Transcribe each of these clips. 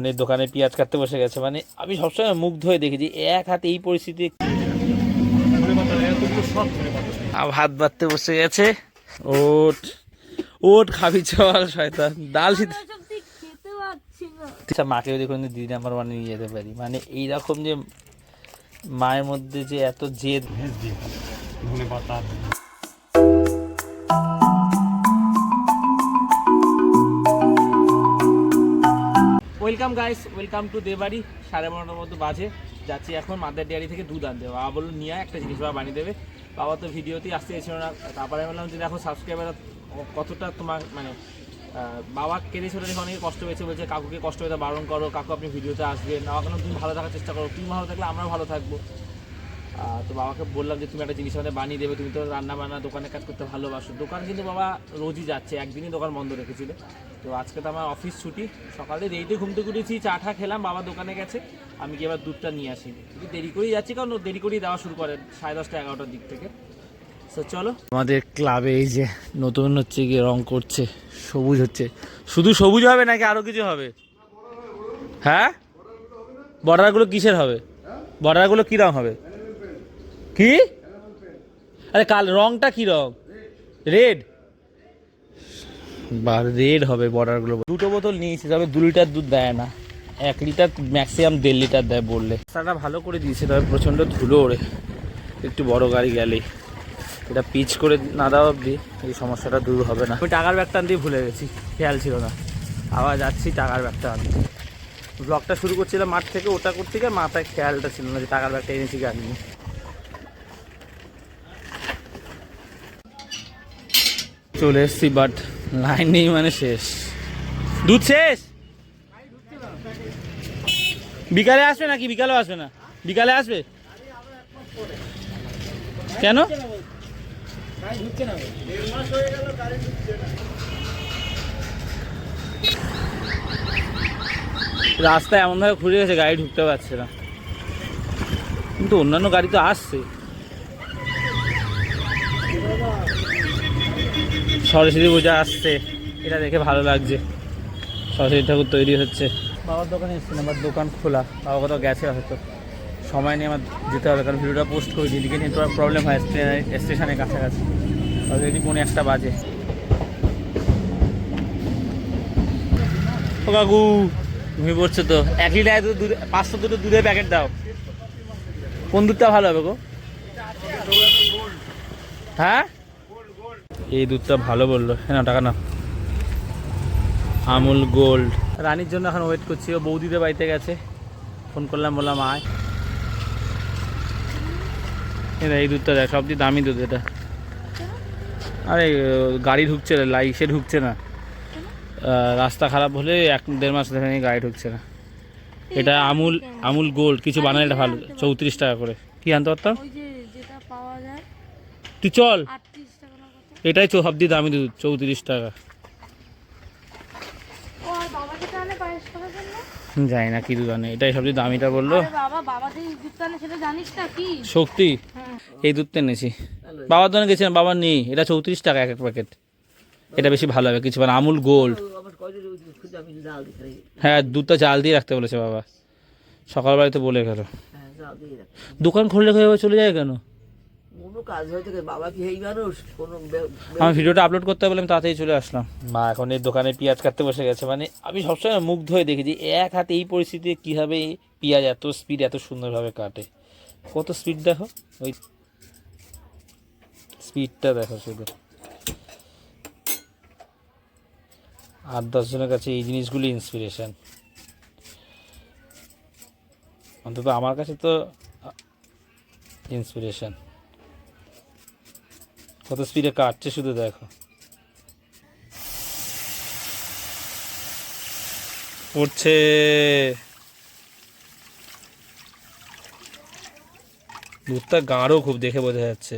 মানে দোকানে পেঁয়াজ কাটতে বসে গেছে মানে আমি সবসময় মুগ্ধ হয়ে দেখেছি এক হাতে এই পরিস্থিতি। হাত বাঁধতে বসে গেছে। ওট ওট খাবি চল, শয়তান। ডাল আচ্ছা মাকেও দেখুন দিদি নাম্বার ওয়ানে নিয়ে যেতে পারি। মানে এইরকম যে মায়ের মধ্যে যে এত জেদ welcome guys, welcome to Debari, সাড়ে বারোটার মতো বাজে। যাচ্ছি এখন মাদার ডেয়ারি থেকে দুধ আনতে। বাবা বলুন নিয়ে একটা জিনিস বাবা বানিয়ে দেবে। বাবা তো ভিডিওতেই আসতে এসে না। তারপরে আমি বললাম যে, দেখো সাবস্ক্রাইবার কতটা তোমার মানে বাবা কেঁদে ছোটো দেখে অনেকে কষ্ট হয়েছে বলছে, কাকুকে কষ্ট হয়ে বারণ করো, কাকু আপনি ভিডিওতে আসবেন। না কেন তুমি ভালো থাকার চেষ্টা করো। তুমি ভালো থাকলে আমরাও ভালো থাকব। তো বাবাকে বললাম যে তুমি একটা জিনিস আমাদের বানিয়ে দেবে, তুমি তো রান্না বান্না দোকানে কাজ করতে ভালোবাসো। দোকান কিন্তু বাবা রোজই যাচ্ছে, একদিনই দোকান বন্ধ রেখেছিল। তো আজকে তো আমার অফিস ছুটি, সকালে দেরিতে ঘুম থেকে উঠেছি, চা টা খেলাম, বাবা দোকানে গেছে, আমি কি এবার দুধটা নিয়ে আসি। একটু দেরি করেই যাচ্ছি, কারণ দেরি করেই দেওয়া শুরু করে, সাড়ে দশটা, এগারোটার দিক থেকে। তো চলো। আমাদের ক্লাবে এই যে নতুন হচ্ছে গিয়ে রং করছে, সবুজ হচ্ছে। শুধু সবুজ হবে নাকি আরও কিছু হবে? হ্যাঁ? বর্ডারগুলো কিসের হবে? বর্ডারগুলো কী রং হবে? কি? আরে কাল রংটা কি রং? রেড। বা রেড হবে বর্ডারগুলো দুটো বোতল নিয়েছি, তবে দু লিটার দুধ দেয় না। এক লিটার ম্যাক্সিমাম দেড় লিটার দেয় বললে। রাস্তাটা ভালো করে দিয়েছে, তবে প্রচণ্ড ধুলো ওরে একটু বড় গাড়ি গেলেই। এটা পিচ করে না দেওয়া অবধি, এই সমস্যাটা দূর হবে না। আমি টাকার ব্যাগটা আনতেই ভুলে গেছি, খেয়াল ছিল না। আবার যাচ্ছি টাকার ব্যাগটা আনতে। ব্লগটা শুরু করছিলাম মাঠ থেকে, ওটা করতে গিয়ে মাথায় খেয়ালটা ছিল না যে টাকার ব্যাগটা এনেছি কি আনিনি। চলে এসছি বাট লাইন নেই মানে শেষ। দুধ শেষ? বিকালে আসবে নাকি? বিকালেও আসবে না। বিকালে আসবে? কেন? রাস্তা এমনভাবে ঘুরে গেছে গাড়ি ঢুকতে পারছে না। কিন্তু অন্যান্য গাড়ি তো আসছে। সরস্বতী পূজা আসছে। এটা দেখে ভালো লাগছে। সরস্বতী ঠাকুর তৈরি হচ্ছে। বাবার দোকানে এসেছি, আমার দোকান খোলা। বাবা কোথাও গেছে হয়তো। সময় নিয়ে আমার যেতে হবে, কারণ ভিডিওটা পোস্ট করেছি। এদিকে নেটওয়ার্ক প্রবলেম হয় স্টে- স্টেশনের কাছাকাছি। অলরেডি পৌনে একটা বাজে। ও কাকু তুমি পড়ছো তো? এক লিটার দুধ দুধ পাঁচশো দুটো দুধের প্যাকেট দাও। কোন দুধটা ভালো হবে গো? হ্যাঁ? এই দুধটা ভালো বলল। হ্যাঁ টাকা না আমুল গোল্ড। রানীর জন্য এখন ওয়েট করছি ও বৌদিদের বাড়িতে গেছে। ফোন করলাম বললাম আয়। এটা এই দুধটা দেখ সবচেয়ে দামি দুধ এটা। আরে গাড়ি ঢুকছে না লাইসে ঢুকছে না। রাস্তা খারাপ হলে এক দেড় মাস ধরে গাড়ি ঢুকছে না। এটা আমুল আমুল গোল্ড কিছু বানালে এটা ভালো চৌত্রিশ টাকা করে। কি আনতে পারতাম? তুই চল আটত্রিশ টাকা না কত এটাই চৌ সবচেয়ে দামি দুধ চৌত্রিশ টাকা। বাবা জানি না কি দুধ আনে এটাই সবচেয়ে দামিটা বলল। বাবা বাবা শক্তি হ্যাঁ এই দুধটা এনেছি। বাবার দোকানে গেছিলাম বাবার নেই এটা চৌত্রিশ টাকা এক এক প্যাকেট। এটা বেশি ভালো হবে কিছু মানে আমুল গোল্ড। হ্যাঁ দুধটা জাল দিয়ে রাখতে বলেছে বাবা। সকালবেলায় তো বলে গেল। দোকান খুললে হয়ে চলে যায় কোনো? কাজ হয়তো কি, বাবা কি এই মানুষ? কোনো আমি ভিডিওটা আপলোড করতে বলে আমি তাড়াতাড়ি চলে আসলাম। মা এখন এই দোকানে পেঁয়াজ কাটতে বসে গেছে মানে আমি সবসময় মুগ্ধ হয়ে দেখেছি এক হাতে এই পরিস্থিতিতে কীভাবে এই পেঁয়াজ এত স্পিড এত সুন্দরভাবে কাটে। কত স্পিড দেখো? ওই স্পিডটা দেখো শুধু। আট দশজনের কাছে এই জিনিসগুলি ইন্সপিরেশন অন্তত আমার কাছে তো ইন্সপিরেশন কত স্পিডে কাটছে শুধু দেখো। পড়ছে দুধটা গাঢ় খুব দেখে বোঝা যাচ্ছে।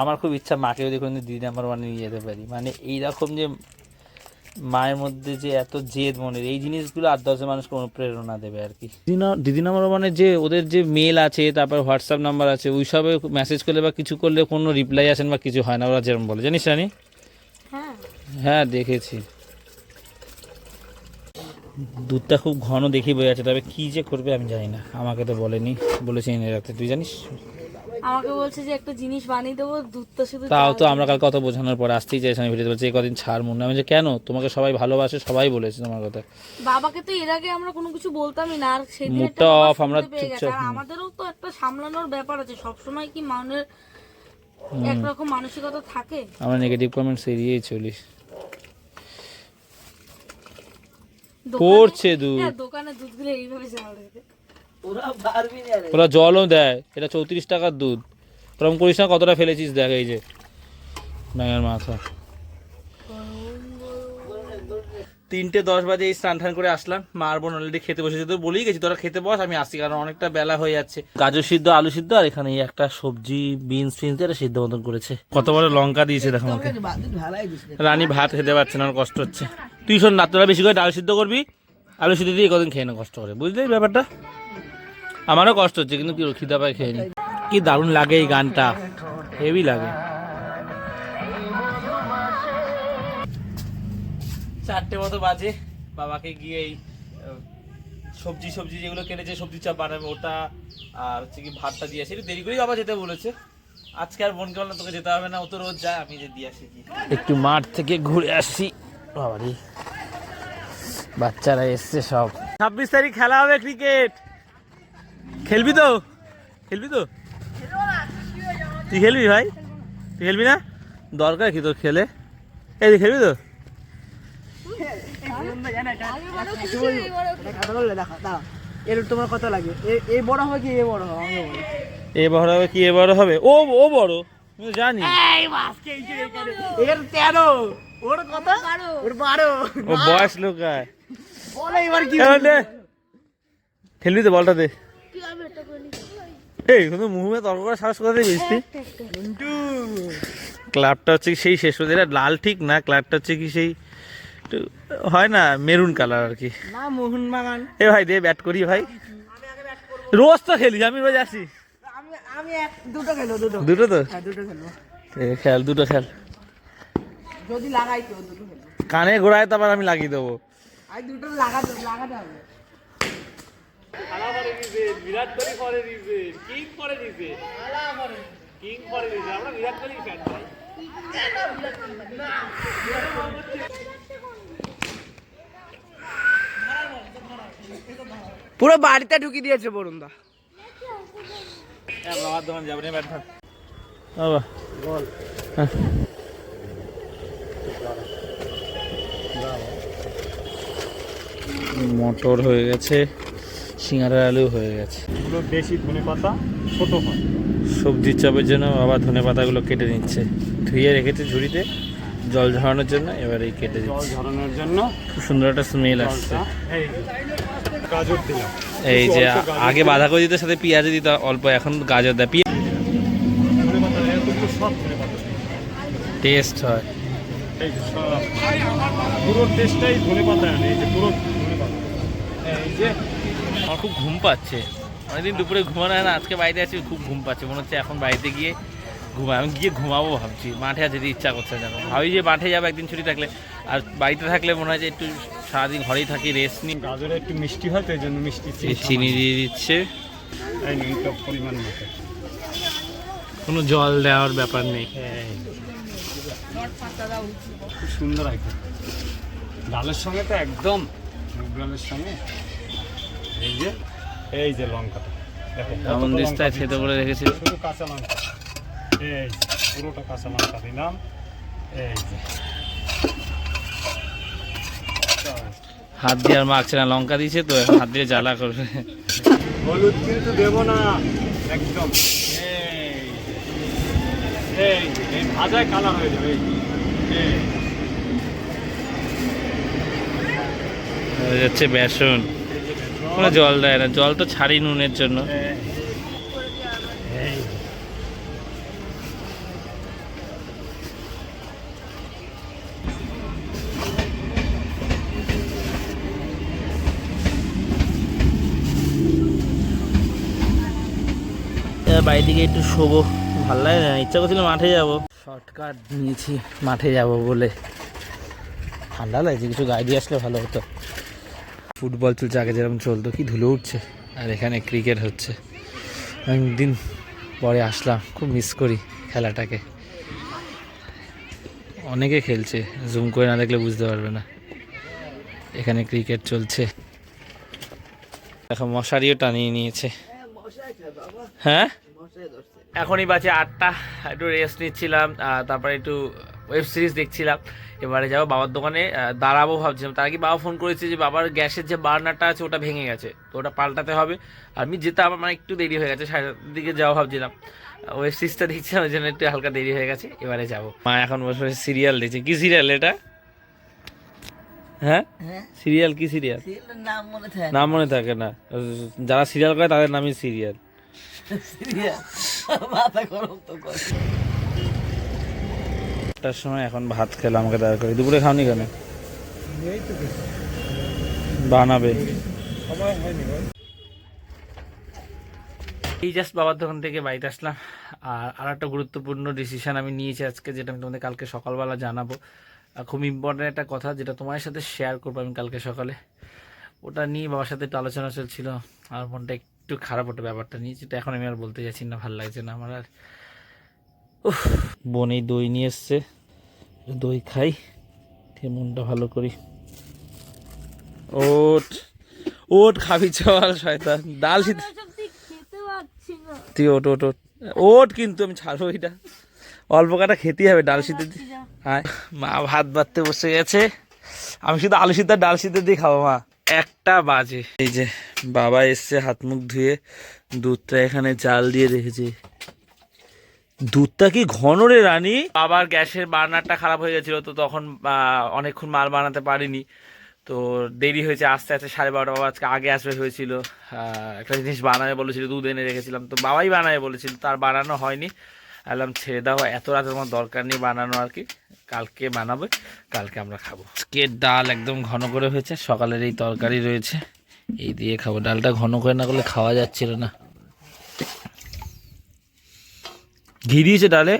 আমার খুব ইচ্ছা মাকে যদি কোনো দিদি নাম্বার ওয়ানে নিয়ে যেতে পারি। মানে এইরকম যে মায়ের মধ্যে যে এত জেদ মনের এই জিনিসগুলো আর দশজন মানুষকে অনুপ্রেরণা দেবে আর কি। দিদি নাম্বার ওয়ানে যে ওদের যে মেল আছে তারপর হোয়াটসঅ্যাপ নাম্বার আছে ওই সবে মেসেজ করলে বা কিছু করলে কোনো রিপ্লাই আসেন বা কিছু হয় না ওরা যেরকম বলে। জানিস রানি? হ্যাঁ। হ্যাঁ দেখেছি। দুধটা খুব ঘন দেখি বোঝা যাচ্ছে তবে কি যে করবে আমি জানি না আমাকে তো বলেনি বলেছে এনে রাখতে। তুই জানিস? আমাকে বলছে যে একটা জিনিস বানিয়ে দেবো দুধটা শুধু তাও তো আমরা কাল কত বোঝানোর পর আসতেই চাইছি আমি ভিডিওতে বলছি কদিন ছাড় মনে আমি যে কেন? তোমাকে সবাই ভালোবাসে সবাই বলেছে তোমার কথা। বাবাকে তো এর আগে আমরা কোনো কিছু বলতামই না আর সেদিন মুডটা off, আমরা। চুপচাপ, আমাদেরও তো একটা সামলানোর ব্যাপার আছে সবসময় কি মানুষের একরকম মানসিকতা থাকে? আমরা নেগেটিভ কমেন্টস এড়িয়েই চলি। পড়ছে দুধ। হ্যাঁ দোকানে দুধগুলো এইভাবে জাল রেখে ওরা জলও দেয় এটা চৌত্রিশ টাকার দুধ। ওরকম করিস না কতটা ফেলেছিস দেখ এই যে। ব্যাঙের মাথা। তিনটে দশ বাজে এই স্নান টান করে আসলাম। মা আর বোন অলরেডি খেতে বসেছে। তো বলেই গেছি তোরা খেতে বস আমি আসছি কারণ অনেকটা বেলা হয়ে যাচ্ছে। গাজর সিদ্ধ আলু সিদ্ধ আর এখানে একটা সবজি বিনস ফিনস এটা সিদ্ধ মতন করেছে। কত বড় লঙ্কা দিয়েছে দেখো আমাকে। রানী ভাত খেতে পারছে না কষ্ট হচ্ছে। তুই শোন না তোরা বেশি করে ডাল সিদ্ধ করবি আলু সিদ্ধ দিয়ে কদিন খেয়ে না কষ্ট করে। বুঝলি ব্যাপারটা? আমারও কষ্ট হচ্ছে কিন্তু কি খিদা পায় খেয়ে নি। কি দারুণ লাগে এই গানটা হেভি লাগে। চারটে মতো বাজে বাবাকে গিয়ে এই সবজি সবজি যেগুলো কেটেছে সবজি চাপ বানাবে ওটা আর হচ্ছে কি ভাতটা দিয়ে আসি। একটু দেরি করেই বাবা যেতে বলেছে। আজকে আর বোনকে বললাম তোকে যেতে হবে না ও তো রোজ যায় আমি যে দিয়ে আসি একটু মাঠ থেকে ঘুরে আসি। বাবারি বাচ্চারা এসছে সব। ছাব্বিশ তারিখ খেলা হবে ক্রিকেট খেলবি তো? খেলবি তো? তুই খেলবি ভাই? তুই খেলবি না? দরকার কি তোর খেলে? এই খেলবি তো? এর তোমার কত লাগে এ- এই বড় হবে কি এ বড় হবে? এ বড় হবে কি এ বড় হবে ও ও বড় আমি জানি। এর তেরো ওর কত ওর বারো ও বয়স লোকায় বলে এবার কি এখন দে। খেলবি তো বলটা দে। এই কিন্তু মুহুমে তর্ক করে সাহস কোথা থেকে পেয়েছিস তুই? ক্লাবটা হচ্ছে সেই শেষ এটা লাল ঠিক না? ক্লাবটা হচ্ছে কি সেই হয় না মেরুন কালার আর কি। না এ ভাই দে ব্যাট করি ভাই। রোজ তো খেলি আমি রোজ আসি। আমি দুটো খেলো দুটো। দুটো তো? হ্যাঁ দুটো খেলব এ, খেল দুটো খেল। যদি লাগাই তো দুটো খেলব কানে ঘোরায় তারপর আমি লাগিয়ে দেবো। দুটো লাগাতে লাগাতে হবে। বিরাট কোহলি করে দিছে কিং করে দিছে কিং করে দিছে আমরা বিরাট কোহলি ফ্যান ভাই পুরো বাড়িতে ঢুকিয়ে দিয়েছে বরুণদা। বাবার দোকান যাব না ব্যাট বল। হ্যাঁ। মটর হয়ে গেছে। সিঙ্গারার আলু হয়ে গেছে। এগুলো দেশি ধনে পাতা ছোট হয়। সবজির চাপের জন্য বাবা ধনে পাতাগুলো কেটে নিচ্ছে। ধুয়ে রেখেছে ঝুড়িতে জল ঝরানোর জন্য এবার এই কেটে জল ঝরানোর জন্য খুব সুন্দর একটা স্মেল আসছে। এই গাজর দিলাম। এই যে আগে বাঁধাকপিতে সাথে পেঁয়াজ দিত অল্প এখন গাজর দেয়। পেঁয়াজ টেস্ট হয়। পুরো টেস্টটাই ধনে পাতা এই যে পুরো ধনে পাতা। এই যে আমার খুব ঘুম পাচ্ছে। অনেকদিন দুপুরে ঘুমানো হয় না আজকে বাড়িতে আছি খুব ঘুম পাচ্ছে। মনে হচ্ছে এখন বাড়িতে গিয়ে ঘুমাই আমি গিয়ে ঘুমাবো ভাবছি মাঠে আর যেতে ইচ্ছা করছে না। ভাবি যে মাঠে যাব একদিন ছুটি থাকলে। আর বাড়িতে থাকলে মনে হয় যে একটু সারাদিন ঘরেই থাকি রেস্ট নিই। গাজরে একটু মিষ্টি হয় তো এই জন্য মিষ্টি চিনি দিয়ে দিচ্ছে। পরিমাণ মতো। কোনো জল দেওয়ার ব্যাপার নেই। খুব সুন্দর আইটেম। ডালের সঙ্গে তো একদম ডালের সঙ্গে। এই যে এই যে লঙ্কাটা। এমন দিস্তায়। থেতো করে রেখেছি। শুধু কাঁচা লঙ্কা। এই পুরোটা কাঁচা লঙ্কা দিলাম। এই যে। হাত দিয়ে আর মাখছে না লঙ্কা দিয়েছে তো এখন হাত দিয়ে জ্বালা করবে। হলুদ কিন্তু দেবো না একদম। এই এই ভাজায় কালার হয়ে যাবে এই যাচ্ছে বেসন। কোনো জল দেয় না, জল তো ছাড়ি নুনের জন্য। বাড়ি থেকে একটু শোবো। ভালো লাগে না? ইচ্ছা করছিল মাঠে যাব। শর্টকাট নিয়েছি, মাঠে যাব বলে। ঠান্ডা লাগছে, কিছু গাড়ি দিয়ে আসলে ভালো হতো। ফুটবল চলছে আগে যেরকম চলতো, কি ধুলো উঠছে। আর এখানে ক্রিকেট হচ্ছে। অনেকদিন পরে আসলাম, খুব মিস করি খেলাটাকে। অনেকে খেলছে জুম করে না দেখলে বুঝতে পারবে না। এখানে ক্রিকেট চলছে। এখন মশারিও টানিয়ে নিয়েছে। হ্যাঁ? এখনই বাজে আটটা, একটু রেস্ট নিচ্ছিলাম তারপরে একটু ওয়েব সিরিজ দেখছিলাম। এবারে যাব বাবার দোকানে দাঁড়াবো ভাবছিলাম। তার আগে বাবা ফোন করেছে যে বাবার গ্যাসের যে বার্নারটা আছে ওটা ভেঙে গেছে তো ওটা পাল্টাতে হবে। আর আমি যেতে আমার মানে একটু দেরি হয়ে গেছে সাড়ে সাতটার দিকে যাওয়া ভাবছিলাম। ওয়েব সিরিজটা দেখছিলাম ওই জন্য একটু হালকা দেরি হয়ে গেছে এবারে যাব। মা এখন বসে বসে সিরিয়াল দেখছে। কি সিরিয়াল এটা? হ্যাঁ? হ্যাঁ? সিরিয়াল কি সিরিয়াল নাম মনে থাকে নাম মনে থাকে না। যারা সিরিয়াল করে তাদের নামই সিরিয়াল মাথা গরম তো একটার সময় এখন ভাত খেলাম আমাকে দাঁড় করে। দুপুরে খাওনি কেন? বানাবে। এই জাস্ট বাবার দোকান থেকে বাড়িতে আসলাম। আর আর একটা গুরুত্বপূর্ণ ডিসিশন আমি নিয়েছি আজকে, যেটা আমি তোমাদের কালকে সকালবেলা জানাব। খুব ইম্পর্টেন্ট একটা কথা যেটা তোমার সাথে শেয়ার করব আমি কালকে সকালে। ওটা নিয়ে বাবার সাথে একটু আলোচনা চলছিল, আর মনটা একটু খারাপ ওটা ব্যাপারটা নিয়ে, যেটা এখন আমি আর বলতে যাচ্ছি না, ভালো লাগছে না আমার আর। উফ, বোন দই নিয়ে এসছে। দই খাই খেয়ে মনটা ভালো করি। ওট ওট খাবি চল শয়তান। ডাল তুই ওট ওট ওট। ওট কিন্তু আমি ছাড়বো এটা। অল্প কাটা খেতেই হবে ডাল সিদ্ধ দিয়ে। হ্যাঁ মা ভাত বাড়তে বসে গেছে। আমি শুধু আলু সিদ্ধ ডাল সিদ্ধ দিয়ে খাব মা। একটা বাজে। এই যে বাবা এসছে হাত মুখ ধুয়ে দুধটা এখানে জাল দিয়ে রেখেছে। দুধটা কি ঘন রে রানী? বাবার গ্যাসের বার্নারটা খারাপ হয়ে গেছিল তো তখন অনেকক্ষণ মাল বানাতে পারিনি। তো দেরি হয়েছে, আস্তে আস্তে সাড়ে বারোটা বাবা আজকে আগে আসবে হয়েছিল। একটা জিনিস বানাবে বলেছিল, দুধ এনে রেখেছিলাম। তো বাবাই বানাবে বলেছিল, তার বানানো হয়নি। আলাম ছেড়ে দাও, এত রাতে তোমার দরকার নেই বানানো আর কি। কালকে বানাবে, কালকে আমরা খাব। আজকে ডাল একদম ঘন করে হয়েছে, সকালের এই তরকারি রয়েছে। এই দিয়ে খাব। ডালটা ঘন করে না করলে খাওয়া যাচ্ছিল না। ঘি দিয়েছে ডালে?